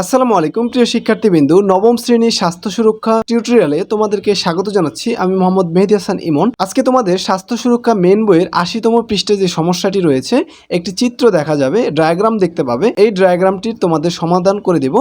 আসসালামু আলাইকুম, প্রিয় শিক্ষার্থীবৃন্দু। নবম শ্রেণির স্বাস্থ্য সুরক্ষা টিউটোরিয়ালে তোমাদেরকে স্বাগত জানাচ্ছি। আমি মোহাম্মদ মেহেদি হাসান ইমন। আজকে তোমাদের স্বাস্থ্য সুরক্ষা মেন বইয়ের আশিতম পৃষ্ঠে যে সমস্যাটি রয়েছে, একটি চিত্র দেখা যাবে, ডায়াগ্রাম দেখতে পাবে। এই ডায়াগ্রামটির তোমাদের সমাধান করে দেব।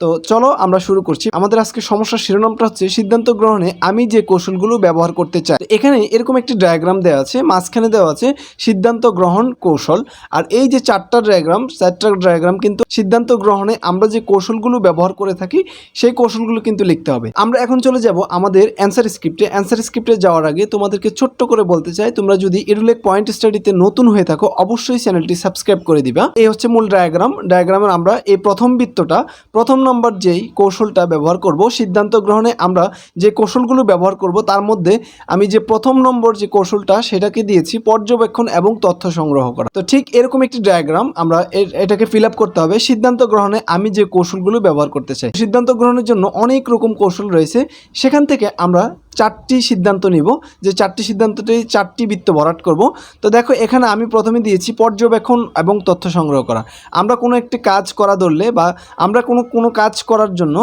তো চলো আমরা শুরু করছি। আমাদের আজকে সমস্যার শিরোনামটা হচ্ছে সিদ্ধান্ত গ্রহণে আমি যে কৌশলগুলো ব্যবহার করতে চাই। এখানে এরকম একটি ডায়াগ্রাম দেওয়া আছে, মাঝখানে দেওয়া আছে সিদ্ধান্ত গ্রহণ কৌশল। আর এই যে চারটা ডায়াগ্রাম চারটা ডায়াগ্রাম কিন্তু সিদ্ধান্ত গ্রহণে আমরা যে কৌশলগুলো ব্যবহার করে থাকি, সেই কৌশলগুলো কিন্তু লিখতে হবে। আমরা এখন চলে যাব আমাদের অ্যান্সার স্ক্রিপ্টে অ্যান্সার স্ক্রিপ্টে যাওয়ার আগে তোমাদেরকে ছোট্ট করে বলতে চাই, তোমরা যদি ইরুলেক পয়েন্ট স্টাডিতে নতুন হয়ে থাকো, অবশ্যই চ্যানেলটি সাবস্ক্রাইব করে দিবা। এই হচ্ছে মূল ডায়াগ্রাম ডায়াগ্রামের আমরা এই প্রথম বৃত্তটা, প্রথম নম্বর যেই কৌশলটা ব্যবহার করব, সিদ্ধান্ত গ্রহণে আমরা যে কৌশলগুলো ব্যবহার করব, তার মধ্যে আমি যে প্রথম নম্বর যে কৌশলটা, সেটাকে দিয়েছি পর্যবেক্ষণ এবং তথ্য সংগ্রহ করা। তো ঠিক এরকম একটি ডায়াগ্রাম আমরা এটাকে ফিল আপ করতে হবে। সিদ্ধান্ত গ্রহণে আমি যে কৌশলগুলো ব্যবহার করতে চাই, সিদ্ধান্ত গ্রহণের জন্য অনেক রকম কৌশল রয়েছে। সেখান থেকে আমরা চারটি সিদ্ধান্ত নিব। যে চারটি সিদ্ধান্তটি চারটি বৃত্ত ভরাট করব। তো দেখো, এখানে আমি প্রথমে দিয়েছি পর্যবেক্ষণ এবং তথ্য সংগ্রহ করা। আমরা কোনো একটি কাজ করা ধরলে বা আমরা কোনো কোনো কাজ করার জন্য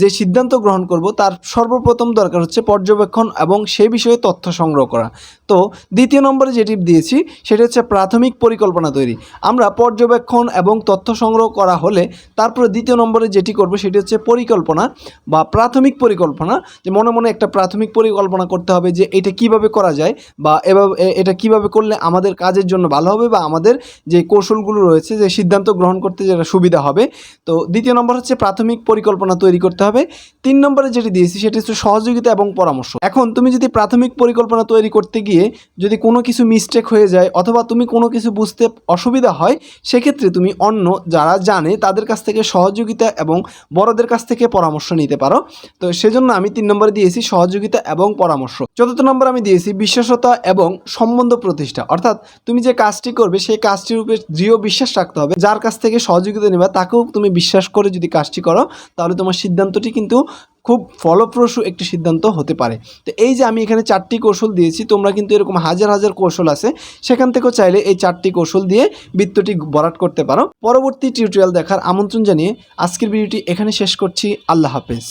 যে সিদ্ধান্ত গ্রহণ করব, তার সর্বপ্রথম দরকার হচ্ছে পর্যবেক্ষণ এবং সে বিষয়ে তথ্য সংগ্রহ করা। তো দ্বিতীয় নম্বরে যেটি দিয়েছি, সেটা হচ্ছে প্রাথমিক পরিকল্পনা তৈরি। আমরা পর্যবেক্ষণ এবং তথ্য সংগ্রহ করা হলে তারপরে দ্বিতীয় নম্বরে যেটি করব, সেটি হচ্ছে পরিকল্পনা বা প্রাথমিক পরিকল্পনা। যে মনে মনে একটা প্রাথমিক পরিকল্পনা করতে হবে যে এটা কীভাবে করা যায় বা এভাবে এটা কীভাবে করলে আমাদের কাজের জন্য ভালো হবে বা আমাদের যে কৌশলগুলো রয়েছে, যে সিদ্ধান্ত গ্রহণ করতে যেটা সুবিধা হবে। তো দ্বিতীয় নম্বর হচ্ছে প্রাথমিক পরিকল্পনা তৈরি করতে হবে। তিন নম্বরে যেটি দিয়েছি সেটি হচ্ছে সহযোগিতা এবং পরামর্শ। এখন তুমি যদি প্রাথমিক পরিকল্পনা তৈরি করতে গিয়ে যদি কোনো কিছু মিস্টেক হয়ে যায় অথবা তুমি কোনো কিছু বুঝতে অসুবিধা হয়, সেক্ষেত্রে তুমি অন্য যারা জানে তাদের কাছ থেকে সহযোগিতা এবং বড়দের কাছ থেকে পরামর্শ নিতে পারো। তো সেজন্য আমি তিন নম্বরে দিয়েছি সহযোগিতা এবং পরামর্শ। চতুর্থ নম্বর আমি দিয়েছি বিশ্বাসতা এবং সম্বন্ধ প্রতিষ্ঠা। অর্থাৎ তুমি যে কাজটি করবে, সেই কাজটির উপরে দৃঢ় বিশ্বাস রাখতে হবে। যার কাছ থেকে সহযোগিতা নেবা, তাকেও তুমি বিশ্বাস করে যদি কাজটি করো, তাহলে তোমার সিদ্ধান্তটি কিন্তু খুব ফলপ্রসূ একটি সিদ্ধান্ত হতে পারে। তো এই যে আমি এখানে চারটি কৌশল দিয়েছি, তোমরা কিন্তু এরকম হাজার হাজার কৌশল আছে। সেখান থেকেও চাইলে এই চারটি কৌশল দিয়ে বৃত্তটি ভরাট করতে পারো। পরবর্তী টিউটোরিয়াল দেখার আমন্ত্রণ জানিয়ে আজকের ভিডিওটি এখানে শেষ করছি। আল্লাহ হাফেজ।